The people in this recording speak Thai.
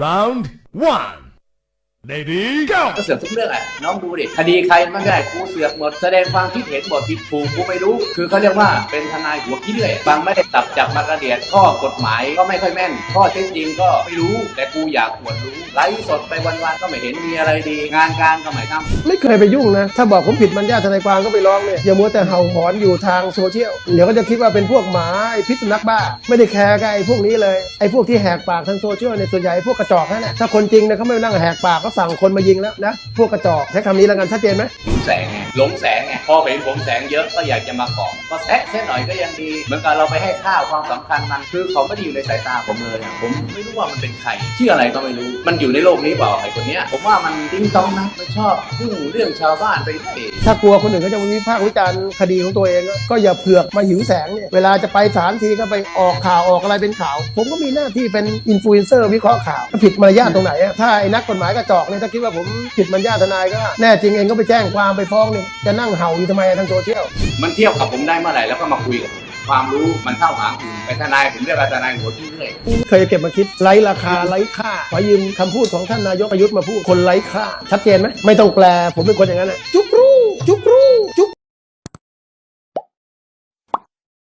Round one. Lady, go! ก็เสือกทุกเรื่องอะน้องดูดิคดีใครมันได้กูเสือกหมดแสดงความคิดเห็นหมดผิดถูกกูไม่รู้ คือเขาเรียกว่าเป็นทนายหัวขี้เลื่อยบางไม่ได้ตับจับมากระเดียดข้อกฎหมายก็ไม่ค่อยแม่น ข้อเท็จจริงก็ไม่รู้ แต่กูอยากปวดรู้ไลฟ์สดไปวันๆก็ไม่เห็นมีอะไรดี งานการก็ไม่ทำไม่เคยไปยุ่งนะ ถ้าบอกผมผิดมันญาติทนายความก็ไปร้องเนี่ยอย่ามัวแต่เห่าหอนอยู่ทางโซเชียลเดี๋ยวก็จะคิดว่าเป็นพวกหมาไอ้พิษสุนัขบ้า ไม่ได้แคร์กับไอ้พวกนี้เลยไอ้พวกที่แหกปากทางโซเชียลเนี่ยส่วนใหญ่พวกกระจอกนั่นแหละถ้าคนจริงเนี่ยเขาไม่นั่งแหกปากเขาสั่งคนมายิงแล้วนะ พวกกระจอกใช้คำนี้แล้วกันชัดเจนไหมหลงแสงไงหลงแสงไงพอเห็นผมแสงเยอะก็อยากจะมาเกาะก็แซะแซะหน่อยก็ยังดี เหมือนกับเราไปให้ค่าความสำคัญมันคือเขาไม่ได้อยู่ในสายตาผมเลยอะผมไม่รู้ว่ามันเป็นใครชื่ออะไรก็ไม่รู้มันอยู่ในโลกนี้เปล่าไอ้คนเนี้ยผมว่ามันติ้งต้องนะไม่ชอบยุ่งเรื่องชาวบ้านไปเรื่อย ถ้ากลัวคนอื่นเขาจะมาวิพากษ์วิจารณ์คดีของตัวเองก็อย่าเผือกมาหิวแสงเนี่ยเวลาจะไปศาลทีก็ไปออกข่าวออกอะไรเป็นข่าว ผมก็มีหน้าที่เป็นอินฟลูเอนเซอร์วิเคราะห์ข่าวผิดมารยาทตรงไหนอะถ้าไอ้นักกฎหมายกระจอกเนี่ยถ้าคิดว่าผมผิดมารยาททนายก็ แน่จริงเองก็ไปแจ้งความไปฟ้องเนี่ยจะนั่งเห่าอยู่ทำไมทางโซเชียลมันเทียบกับผมได้เมื่อไหร่แล้วก็มาคุยกับผมความรู้มันเท่าหางอื่นเป็นทนายผมเรียกว่าทนายหัวที่เรื่อยเคยเก็บมาคิดไร้ราคาไร้ค่าขอยืมคำพูดของท่านนายกประยุทธ์มาพูดคนไร้ค่า ชัดเจนไหมไม่ต้องแปล ผมเป็นคนอย่างนั้นนะจุกรูจุกรู